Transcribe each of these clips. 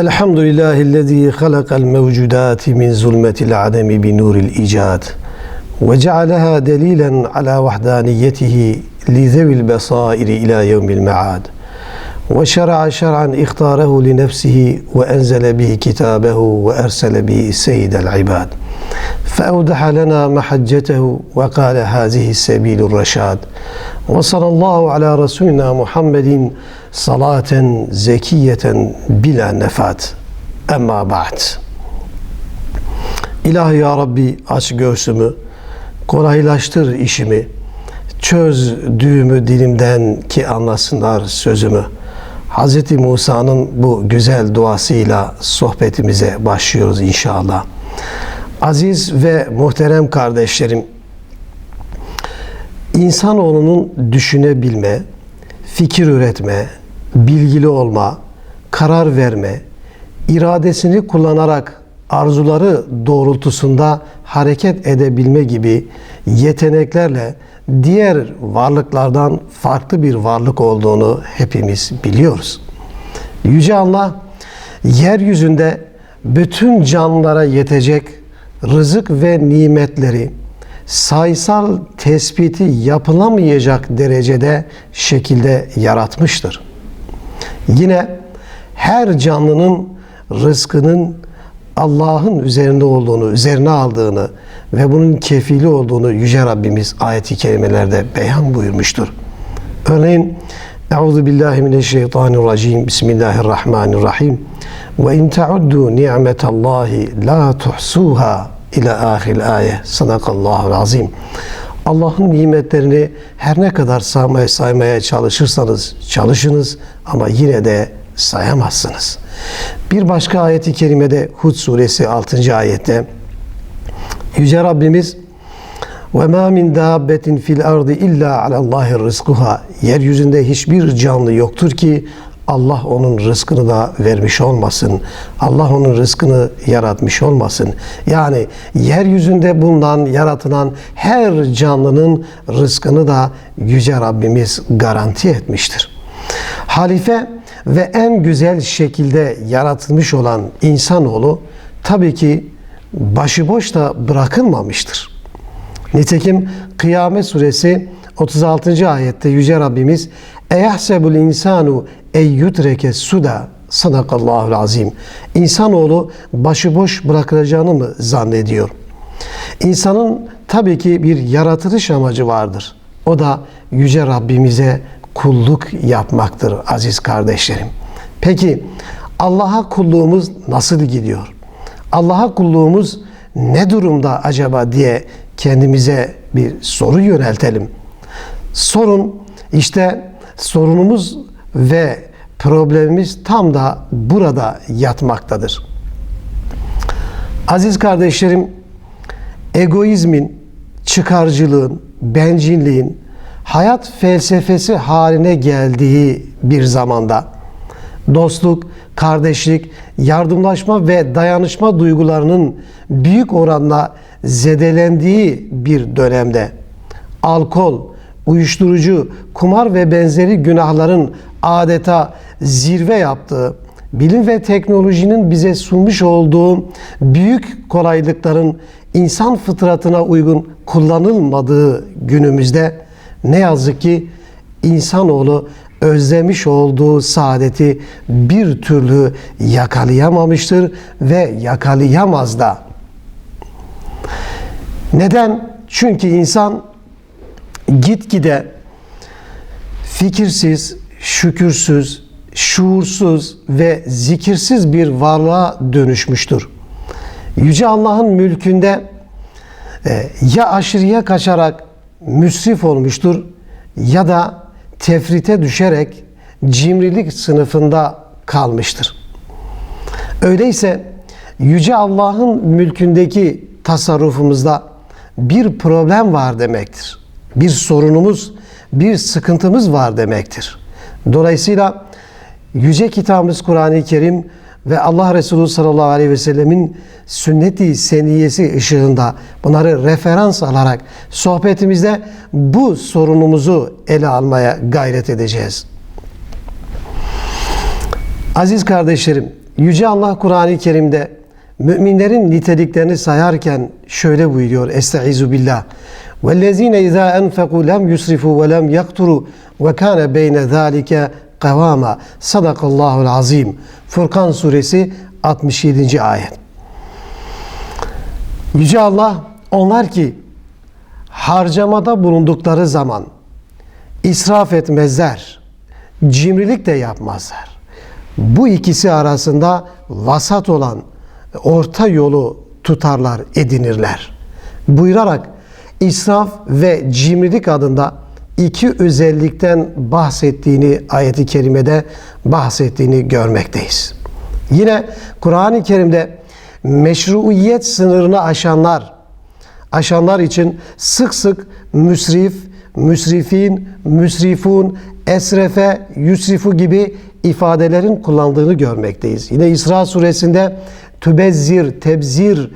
الحمد لله الذي خلق الموجودات من ظلمة العدم بنور الإيجاد وجعلها دليلا على وحدانيته لذوي البصائر إلى يوم المعاد وشرع شرعا اختاره لنفسه وأنزل به كتابه وأرسل به سيد العباد. فأوضح لنا محجته وقال هذه السبيل الرشاد. وصلى الله على رسولنا محمد salaten zekiyeten bila nefat. Emma ba'd. İlahi ya Rabbi aç göğsümü, kolaylaştır işimi, çöz düğümü dilimden ki anlasınlar sözümü. Hz. Musa'nın bu güzel duasıyla sohbetimize başlıyoruz inşallah. Aziz ve muhterem kardeşlerim, insanoğlunun düşünebilme, fikir üretme, bilgili olma, karar verme, iradesini kullanarak arzuları doğrultusunda hareket edebilme gibi yeteneklerle diğer varlıklardan farklı bir varlık olduğunu hepimiz biliyoruz. Yüce Allah yeryüzünde bütün canlılara yetecek rızık ve nimetleri sayısal tespiti yapılamayacak derecede şekilde yaratmıştır. Yine her canlının rızkının Allah'ın üzerinde olduğunu, üzerine aldığını ve bunun kefili olduğunu Yüce Rabbimiz ayeti kerimelerde beyan buyurmuştur. Örneğin Euzu billahi mineşşeytanirracim. Bismillahirrahmanirrahim. Ve in ta'uddu ni'metallahi la tuhsuha ila ahir ayet. Sadakallahu azim. Allah'ın nimetlerini her ne kadar saymaya, saymaya çalışırsanız çalışınız ama yine de sayamazsınız. Bir başka ayeti kerimede Hud suresi 6. ayette Yüce Rabbimiz ve ma min dabbetin fil ardı illa alallahi rızkuha. Yeryüzünde hiçbir canlı yoktur ki Allah onun rızkını da vermiş olmasın. Allah onun rızkını yaratmış olmasın. Yani yeryüzünde bulunan, yaratılan her canlının rızkını da Yüce Rabbimiz garanti etmiştir. Halife ve en güzel şekilde yaratılmış olan insanoğlu tabii ki başıboş da bırakılmamıştır. Nitekim Kıyamet Suresi 36. ayette Yüce Rabbimiz Eyahsebul insanu eyyutreke suda Sadakallahu azim. İnsanoğlu başıboş bırakılacağını mı zannediyor? İnsanın tabii ki bir yaratılış amacı vardır. O da Yüce Rabbimize kulluk yapmaktır aziz kardeşlerim. Peki Allah'a kulluğumuz nasıl gidiyor? Allah'a kulluğumuz ne durumda acaba diye kendimize bir soru yöneltelim. Sorun işte sorunumuz ve problemimiz tam da burada yatmaktadır. Aziz kardeşlerim, egoizmin, çıkarcılığın, bencilliğin hayat felsefesi haline geldiği bir zamanda dostluk, kardeşlik, yardımlaşma ve dayanışma duygularının büyük oranla zedelendiği bir dönemde alkol, uyuşturucu, kumar ve benzeri günahların adeta zirve yaptığı, bilim ve teknolojinin bize sunmuş olduğu büyük kolaylıkların insan fıtratına uygun kullanılmadığı günümüzde ne yazık ki insanoğlu özlemiş olduğu saadeti bir türlü yakalayamamıştır ve yakalayamaz da. Neden? Çünkü insan gitgide fikirsiz, şükürsüz, şuursuz ve zikirsiz bir varlığa dönüşmüştür. Yüce Allah'ın mülkünde e, ya aşırıya kaçarak müsrif olmuştur ya da tefrite düşerek cimrilik sınıfında kalmıştır. Öyleyse Yüce Allah'ın mülkündeki tasarrufumuzda bir problem var demektir. Bir sorunumuz, bir sıkıntımız var demektir. Dolayısıyla Yüce Kitabımız Kur'an-ı Kerim ve Allah Resulü sallallahu aleyhi ve sellemin sünneti seniyesi ışığında bunları referans alarak sohbetimizde bu sorunumuzu ele almaya gayret edeceğiz. Aziz kardeşlerim, Yüce Allah Kur'an-ı Kerim'de müminlerin niteliklerini sayarken şöyle buyuruyor. Estaizu billah. وَالَّذ۪ينَ اِذَا اَنْفَقُوا لَمْ يُسْرِفُوا وَلَمْ يَقْتُرُوا وَكَانَ بَيْنَ ذَٰلِكَ قَوَامًا Sadakallahul azim. Furkan suresi 67. ayet. Yüce Allah onlar ki harcamada bulundukları zaman israf etmezler, cimrilik de yapmazlar. Bu ikisi arasında vasat olan orta yolu tutarlar, edinirler. Buyurarak israf ve cimrilik adında iki özellikten bahsettiğini ayeti kerimede bahsettiğini görmekteyiz. Yine Kur'an-ı Kerim'de meşruiyet sınırını aşanlar, aşanlar için sık sık müsrif, müsrifin, müsrifun, esrefe, yusrifu gibi ifadelerin kullandığını görmekteyiz. Yine İsra suresinde tübezzir, tebzir,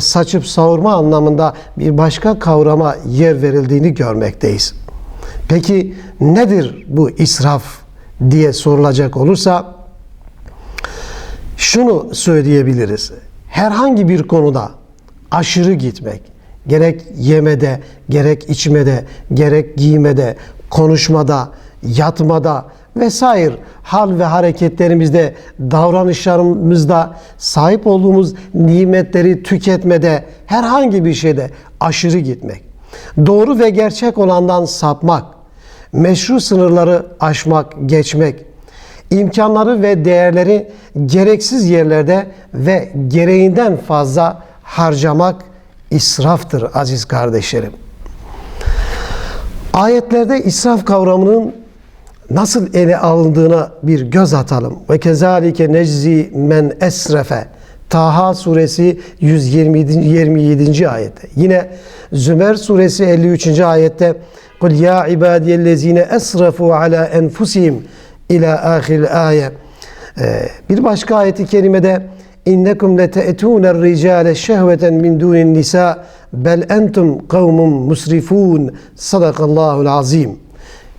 saçıp savurma anlamında bir başka kavrama yer verildiğini görmekteyiz. Peki nedir bu israf diye sorulacak olursa şunu söyleyebiliriz. Herhangi bir konuda aşırı gitmek, gerek yemede, gerek içmede, gerek giymede, konuşmada, yatmada vesaire. Hal ve hareketlerimizde, davranışlarımızda sahip olduğumuz nimetleri tüketmede, herhangi bir şeyde aşırı gitmek, doğru ve gerçek olandan sapmak, meşru sınırları aşmak, geçmek, imkanları ve değerleri gereksiz yerlerde ve gereğinden fazla harcamak israftır aziz kardeşlerim. Ayetlerde israf kavramının nasıl ele alındığına bir göz atalım. Ve kezalike neczi men esrefe. Taha suresi 127. 27. ayette. Yine Zümer suresi 53. ayette Kul ya ibadiyellezine esrafu ala enfusihim ila ahir ayet. Bir başka ayeti kerimede innekum lete'tûner ricale şehveten min dunin nisa bel entum kavmun musrifun sadakallahul azim.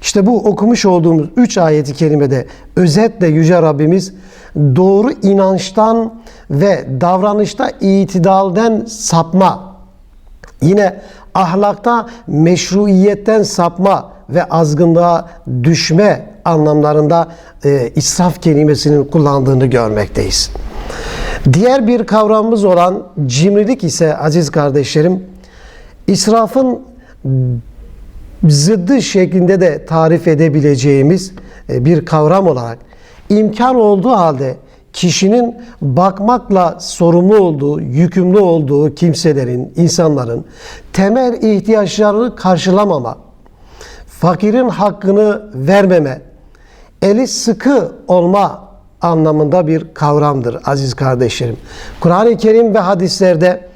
İşte bu okumuş olduğumuz üç ayeti kerimede özetle Yüce Rabbimiz doğru inançtan ve davranışta itidalden sapma, yine ahlakta meşruiyetten sapma ve azgınlığa düşme anlamlarında e, israf kelimesinin kullandığını görmekteyiz. Diğer bir kavramımız olan cimrilik ise aziz kardeşlerim, israfın zıddı şeklinde de tarif edebileceğimiz e, bir kavram olarak imkan olduğu halde kişinin bakmakla sorumlu olduğu, yükümlü olduğu kimselerin, insanların temel ihtiyaçlarını karşılamama, fakirin hakkını vermeme, eli sıkı olma anlamında bir kavramdır aziz kardeşlerim. Kur'an-ı Kerim ve hadislerde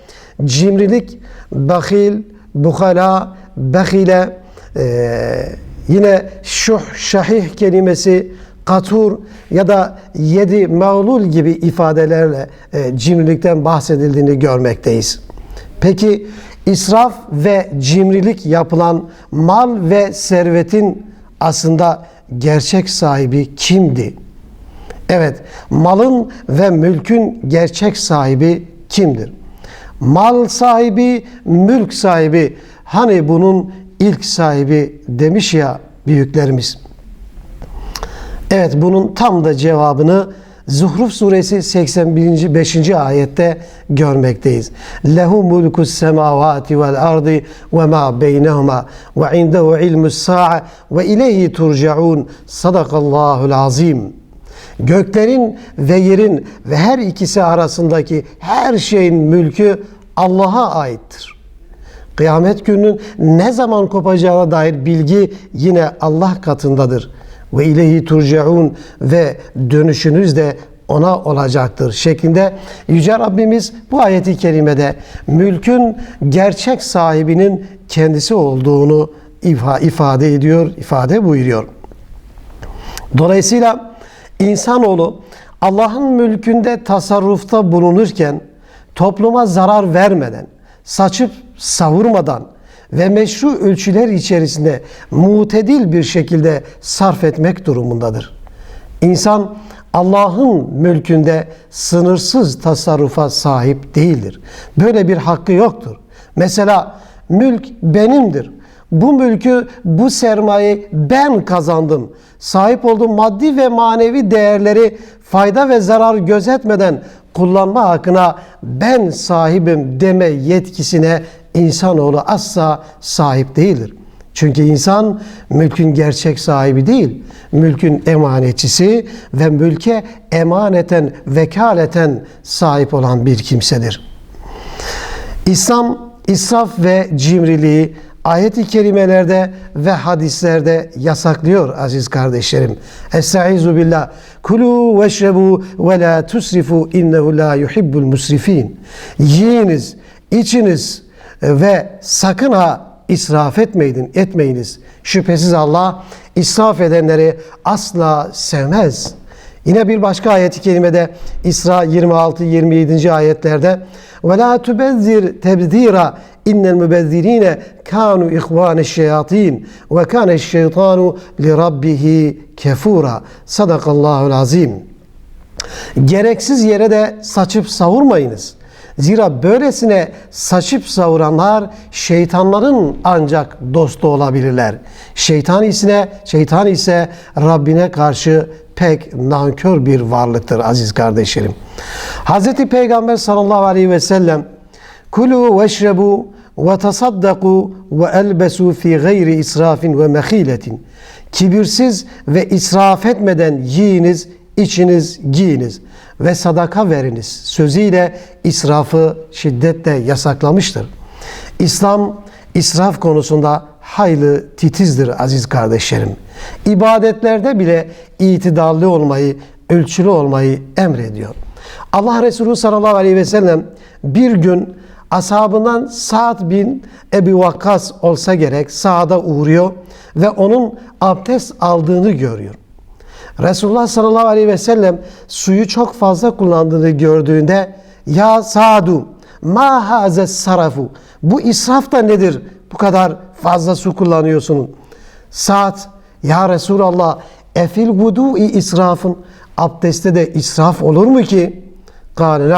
cimrilik, bahil, bukala, behile, ee, yine şuh, şahih kelimesi, katur ya da yedi mağlul gibi ifadelerle e, cimrilikten bahsedildiğini görmekteyiz. Peki israf ve cimrilik yapılan mal ve servetin aslında gerçek sahibi kimdi? Evet, malın ve mülkün gerçek sahibi kimdir? Mal sahibi, mülk sahibi hani bunun ilk sahibi demiş ya büyüklerimiz. Evet bunun tam da cevabını Zuhruf suresi 81. 5. ayette görmekteyiz. Lehu mulkus semavati vel ardi ve ma beynehuma ve indehu ilmus sa'a ve ileyhi turcaun. Sadakallahul azim. Göklerin ve yerin ve her ikisi arasındaki her şeyin mülkü Allah'a aittir. Kıyamet gününün ne zaman kopacağına dair bilgi yine Allah katındadır. Ve ileyhi turcaun ve dönüşünüz de ona olacaktır şeklinde Yüce Rabbimiz bu ayeti kerimede mülkün gerçek sahibinin kendisi olduğunu ifade ediyor, ifade buyuruyor. Dolayısıyla insanoğlu Allah'ın mülkünde tasarrufta bulunurken topluma zarar vermeden, saçıp savurmadan ve meşru ölçüler içerisinde mutedil bir şekilde sarf etmek durumundadır. İnsan Allah'ın mülkünde sınırsız tasarrufa sahip değildir. Böyle bir hakkı yoktur. Mesela mülk benimdir. Bu mülkü, bu sermayeyi ben kazandım. Sahip olduğum maddi ve manevi değerleri fayda ve zarar gözetmeden kullanma hakkına ben sahibim deme yetkisine insanoğlu asla sahip değildir. Çünkü insan mülkün gerçek sahibi değil, mülkün emanetçisi ve mülke emaneten, vekaleten sahip olan bir kimsedir. İslam israf ve cimriliği ayet-i kerimelerde ve hadislerde yasaklıyor aziz kardeşlerim. Estaizu billah. Kulu veşrebu ve la tusrifu innehu la yuhibbul musrifin. Yiyiniz, içiniz ve sakın ha israf etmeyin, etmeyiniz. Şüphesiz Allah israf edenleri asla sevmez. Yine bir başka ayet-i kerimede İsra 26-27. ayetlerde ve la tubezzir tebzira innel mübezzirine kanu ihvaneş şeyatin ve kaneş şeytanu li rabbihi kefura. Sadakallahul azim. Gereksiz yere de saçıp savurmayınız. Zira böylesine saçıp savuranlar şeytanların ancak dostu olabilirler. Şeytan ise, şeytan ise Rabbine karşı pek nankör bir varlıktır aziz kardeşlerim. Hz. Peygamber sallallahu aleyhi ve sellem Kulu veşrebu ve tasaddaku ve elbesu fi gayri israfin ve mehiletin. Kibirsiz ve israf etmeden yiyiniz, içiniz, giyiniz ve sadaka veriniz. Sözüyle israfı şiddetle yasaklamıştır. İslam israf konusunda hayli titizdir aziz kardeşlerim. İbadetlerde bile itidalli olmayı, ölçülü olmayı emrediyor. Allah Resulü sallallahu aleyhi ve sellem bir gün ashabından Sa'd bin Ebi Vakkas olsa gerek Sa'd'a uğruyor ve onun abdest aldığını görüyor. Resulullah sallallahu aleyhi ve sellem suyu çok fazla kullandığını gördüğünde ya Sa'du ma haze sarafu bu israf da nedir? Bu kadar fazla su kullanıyorsun. Sa'd ya Resulallah efil vudu'i israfın abdestte de israf olur mu ki? Kâle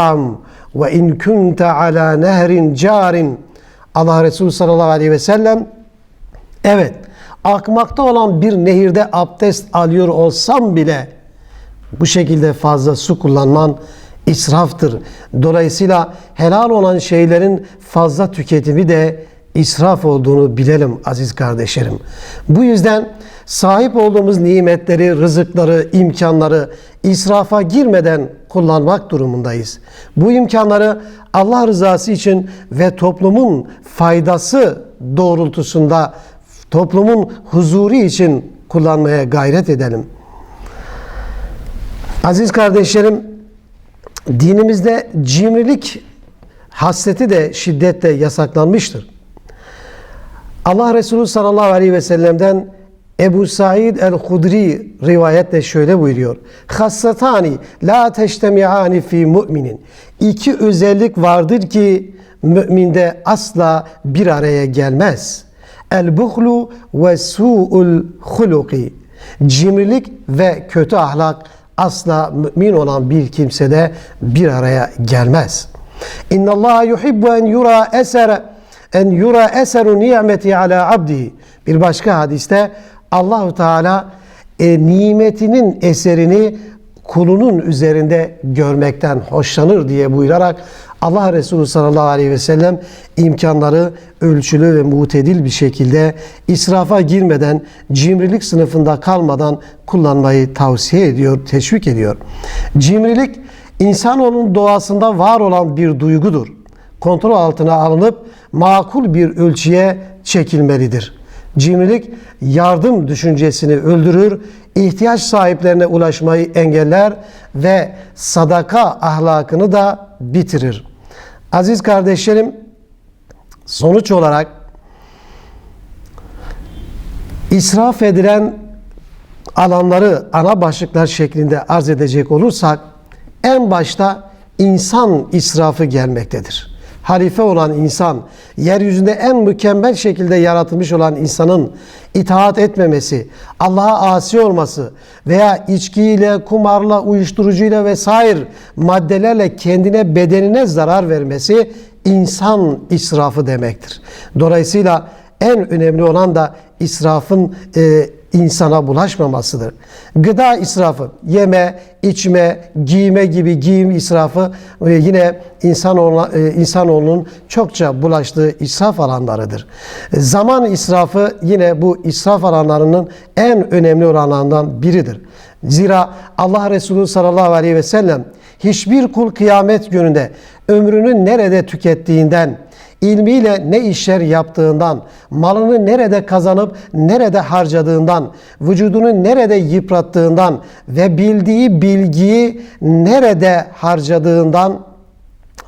ve in kunte ala nehrin carin Allah Resulü sallallahu aleyhi ve sellem evet akmakta olan bir nehirde abdest alıyor olsam bile bu şekilde fazla su kullanman israftır. Dolayısıyla helal olan şeylerin fazla tüketimi de israf olduğunu bilelim aziz kardeşlerim. Bu yüzden sahip olduğumuz nimetleri, rızıkları, imkanları israfa girmeden kullanmak durumundayız. Bu imkanları Allah rızası için ve toplumun faydası doğrultusunda toplumun huzuru için kullanmaya gayret edelim. Aziz kardeşlerim, dinimizde cimrilik hasleti de şiddetle yasaklanmıştır. Allah Resulü sallallahu aleyhi ve sellem'den Ebu Said el-Hudri rivayetle şöyle buyuruyor. Hassatani la teştemi'ani fi mu'minin. İki özellik vardır ki müminde asla bir araya gelmez. El-buhlu ve su'ul huluki. Cimrilik ve kötü ahlak asla mümin olan bir kimsede bir araya gelmez. İnna Allah yuhibbu en yura esere en yura eseru nimeti ala abdihi. Bir başka hadiste Allahu Teala e, nimetinin eserini kulunun üzerinde görmekten hoşlanır diye buyurarak Allah Resulü sallallahu aleyhi ve sellem imkanları ölçülü ve mutedil bir şekilde israfa girmeden, cimrilik sınıfında kalmadan kullanmayı tavsiye ediyor, teşvik ediyor. Cimrilik insanoğlunun doğasında var olan bir duygudur. Kontrol altına alınıp makul bir ölçüye çekilmelidir. Cimrilik yardım düşüncesini öldürür, ihtiyaç sahiplerine ulaşmayı engeller ve sadaka ahlakını da bitirir. Aziz kardeşlerim, sonuç olarak israf edilen alanları ana başlıklar şeklinde arz edecek olursak en başta insan israfı gelmektedir. Halife olan insan, yeryüzünde en mükemmel şekilde yaratılmış olan insanın itaat etmemesi, Allah'a asi olması veya içkiyle, kumarla, uyuşturucuyla vesaire maddelerle kendine, bedenine zarar vermesi insan israfı demektir. Dolayısıyla en önemli olan da israfın e, insana bulaşmamasıdır. Gıda israfı, yeme, içme, giyme gibi giyim israfı e, yine insanoğlu, e, insanoğlunun çokça bulaştığı israf alanlarıdır. Zaman israfı yine bu israf alanlarının en önemli olanlarından biridir. Zira Allah Resulü sallallahu aleyhi ve sellem hiçbir kul kıyamet gününde ömrünü nerede tükettiğinden, ilmiyle ne işler yaptığından, malını nerede kazanıp nerede harcadığından, vücudunu nerede yıprattığından ve bildiği bilgiyi nerede harcadığından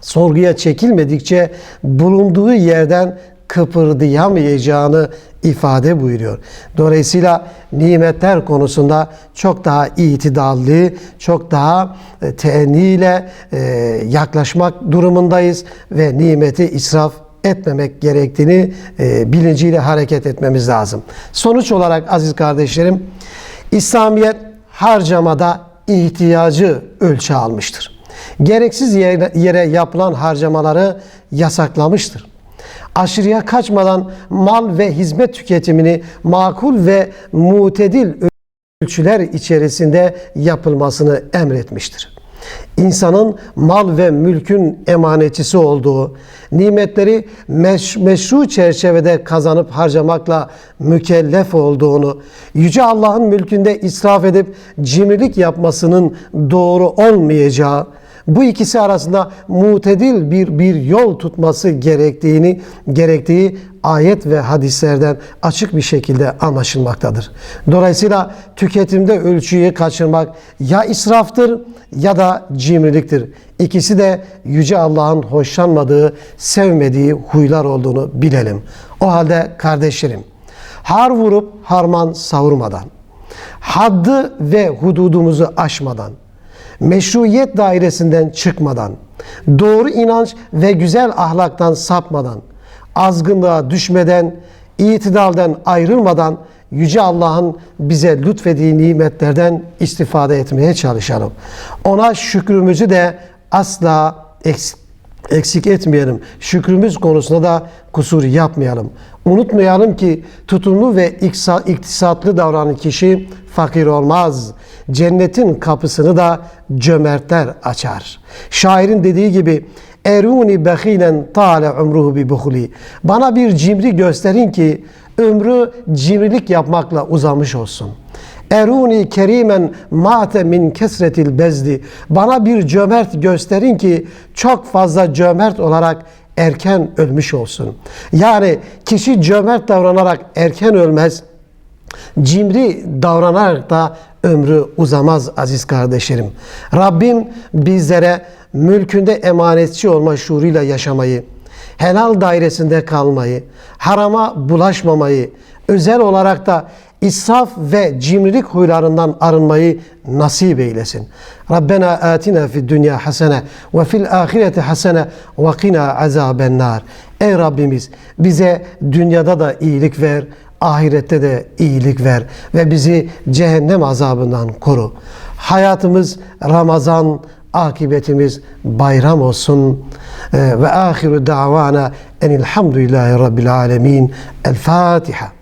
sorguya çekilmedikçe bulunduğu yerden kıpırdayamayacağını ifade buyuruyor. Dolayısıyla nimetler konusunda çok daha itidalli, çok daha e, teeniyle e, yaklaşmak durumundayız ve nimeti israf etmemek gerektiğini e, bilinciyle hareket etmemiz lazım. Sonuç olarak aziz kardeşlerim, İslamiyet harcamada ihtiyacı ölçü almıştır. Gereksiz yere yapılan harcamaları yasaklamıştır aşırıya kaçmadan mal ve hizmet tüketimini makul ve mutedil ölçüler içerisinde yapılmasını emretmiştir. İnsanın mal ve mülkün emanetçisi olduğu, nimetleri meş, meşru çerçevede kazanıp harcamakla mükellef olduğunu, Yüce Allah'ın mülkünde israf edip cimrilik yapmasının doğru olmayacağı, bu ikisi arasında mutedil bir bir yol tutması gerektiğini gerektiği ayet ve hadislerden açık bir şekilde anlaşılmaktadır. Dolayısıyla tüketimde ölçüyü kaçırmak ya israftır ya da cimriliktir. İkisi de yüce Allah'ın hoşlanmadığı, sevmediği huylar olduğunu bilelim. O halde kardeşlerim, har vurup harman savurmadan, haddı ve hududumuzu aşmadan, meşruiyet dairesinden çıkmadan, doğru inanç ve güzel ahlaktan sapmadan, azgınlığa düşmeden, itidalden ayrılmadan Yüce Allah'ın bize lütfediği nimetlerden istifade etmeye çalışalım. Ona şükrümüzü de asla eksik eksik etmeyelim. Şükrümüz konusunda da kusur yapmayalım. Unutmayalım ki tutumlu ve iktisatlı davranan kişi fakir olmaz. Cennetin kapısını da cömertler açar. Şairin dediği gibi Eruni behilen tale umruhu bi buhli. Bana bir cimri gösterin ki ömrü cimrilik yapmakla uzamış olsun.'' Eruni kerimen mate min kesretil bezdi. Bana bir cömert gösterin ki çok fazla cömert olarak erken ölmüş olsun. Yani kişi cömert davranarak erken ölmez. Cimri davranarak da ömrü uzamaz aziz kardeşlerim. Rabbim bizlere mülkünde emanetçi olma şuuruyla yaşamayı, helal dairesinde kalmayı, harama bulaşmamayı, özel olarak da israf ve cimrilik huylarından arınmayı nasip eylesin. Rabbena atina fid dünya hasene ve fil ahireti hasene ve qina azaben nar. Ey Rabbimiz bize dünyada da iyilik ver, ahirette de iyilik ver ve bizi cehennem azabından koru. Hayatımız Ramazan, akibetimiz bayram olsun. Ve ahiru davana enilhamdülillahi rabbil alemin. El Fatiha.